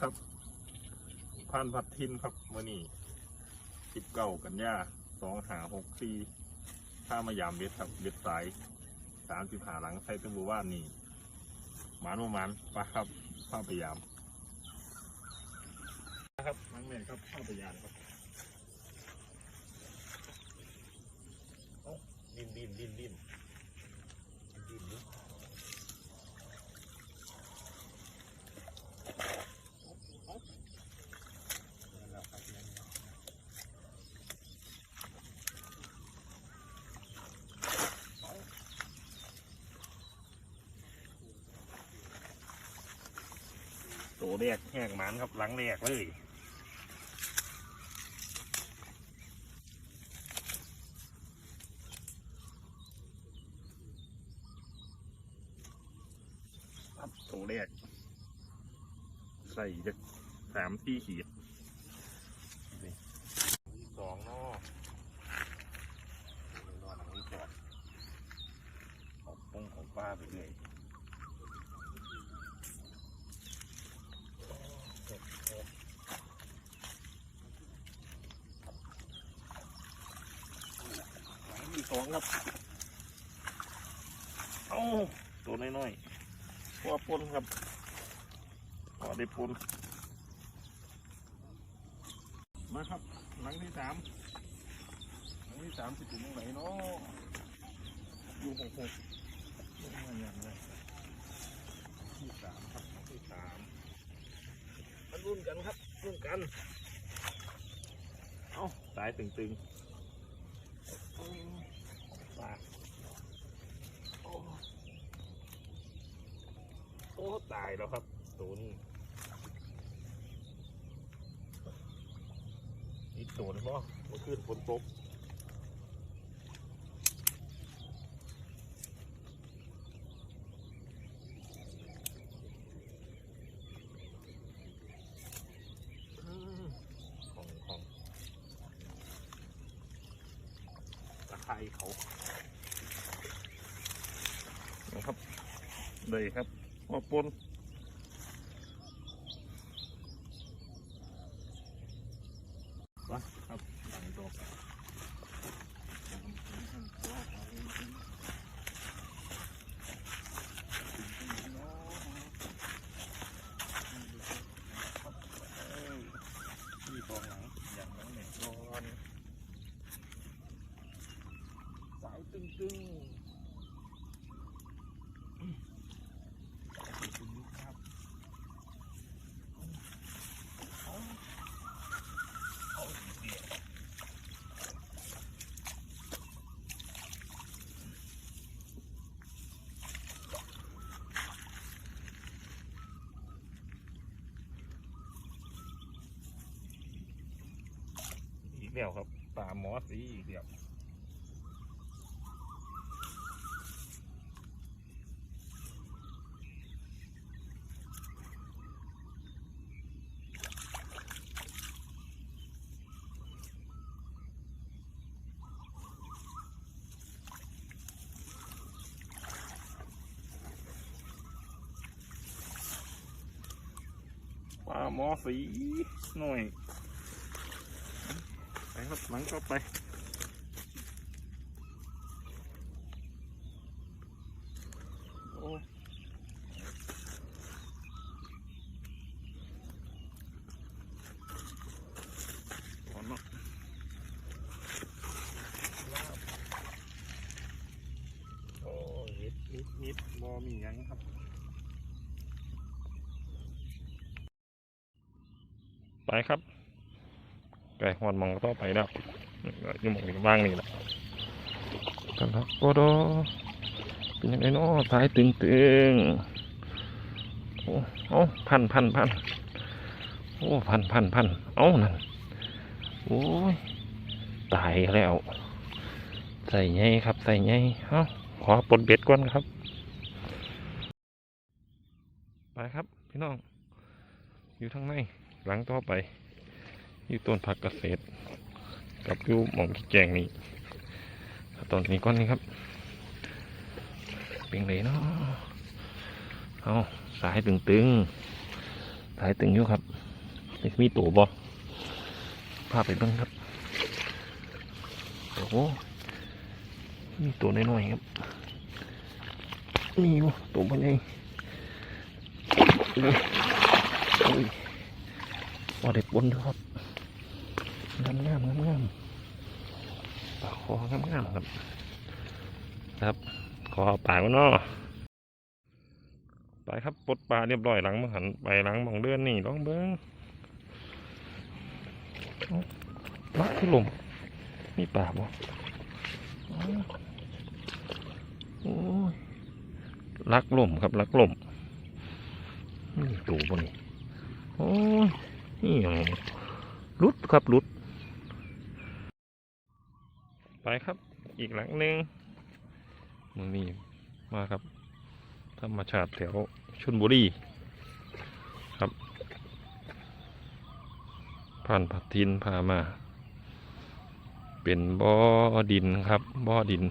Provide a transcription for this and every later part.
ครับพันพัดทินครับมื่อนี้สิบเก้ากันยาสองหาหกสี่ถ้ามายามเบ็ดครับเบ็ดสายสามสิบหาหลังใส่ตะบูว่านนี่หมานประมาณปลาครับข้าพยายามนะครับนังเมนครับข้าพยายามครับอ้าดินดินดินดิน ตัวแรกแหกหมันครับหลังแรกเลยครับตัวแรกใส่จะสามที่ขีดสองนอกนอนหลังนี้ก่อนเอาปงของป้าไปเลย หลังที่สอง ครับเอาตัวน้อยๆพอปนครับพอได้ปนมาครับ หลังที่สามหลังที่สามสิบอยู่ตรงไหนเนาะอยู่หกหกลงมาอย่างไรที่สามครับหลังที่สามมารุ่นกันครับรุ่นกัน เอาสายตึงๆ ปลาโอ้โอ้ตายแล้วครับตัวนี้นี่ตัวนี้ป่ะเมื่อคืนฝนตกอืมของของ ตะไคร้เขานะครับเลยครับหัวปนวะครับหลังตัวที่ตรงหลังอย่างนั้นเนี่ยนอนสายตึงๆ อีก แล้วครับปลาหมอสีอีกแล้วปลาหมอสีหน่อย ครับหลังก็ไปโอ้ถอนเนาะโอ้นิดนิดนิดบอมีหยังครับไปครับ ไก่หอนมองต่อไปแล้วอยู่หมองนี้ว่างนี่แหละกันครับโอ้โดเป็นยังไงเนาะสายตึงตึงโอ้เอาพันพันพันโอ้พันพันพันเอานั่นโอ้ยตายแล้ว ใส่ไงครับ ใส่ไงเอาขอปลดเบ็ดก่อนครับ ไปครับ พี่น้อง อยู่ทางในหลังต่อไป อยู่ต้นผักเกษตร กับอยู่หม่องขี้แกงนี่ตอนนี้ก้อนนี้ครับเป็นเลยเนาะเอาสายตึงๆสายตึงอยู่ครับมีตัวบ่พาไปเบ้างครับโอ้โหมีตัวน้อยๆครับนี่วะตัวมันใหญ่อุ้ยอุ้ยพอได้ปนด้วยครับ งามงามงามงามปากคองามงามครับ ครับ ขอเอาปากไว้เนาะไปครับปลดปลาเรียบร้อยหลังมาหันไปหลังมองเดือนนี่ลองเบิ้งเอ้าลักที่ลมมีปลาบ่โอ้ยลักลมครับลักลมนี่ตูบ่นี่โอ้ยนี่หยังรุดครับรุด ครับ อีกหลังหนึ่งมือนี้มาครับ ธรรมชาติแถวชนบุรีครับผ่านผัดทินพามา เป็นบ่อดินครับบ่อดิน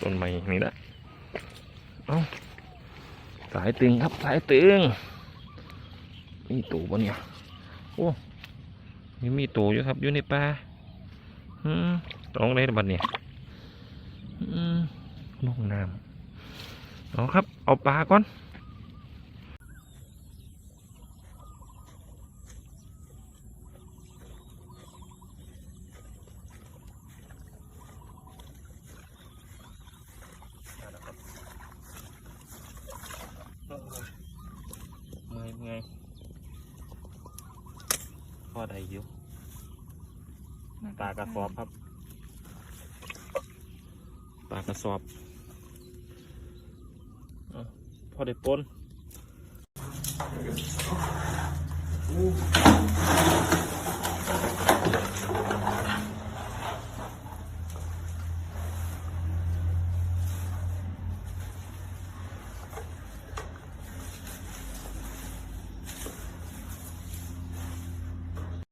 ต้นไม้นี่แหละเอาสายตึงครับสายตึงมีตัวบนเนี่ยโอ้ มีมีตัวอยู่ครับอยู่ในป่าตรงเลยบัดเนี่ยอืมลงน้ำเอาครับ เอาปลาก่อนเมื่อยเมื่อยพอได้อยู่ ปลากระสอบครับ ปลากระสอบเอาพอได้ปน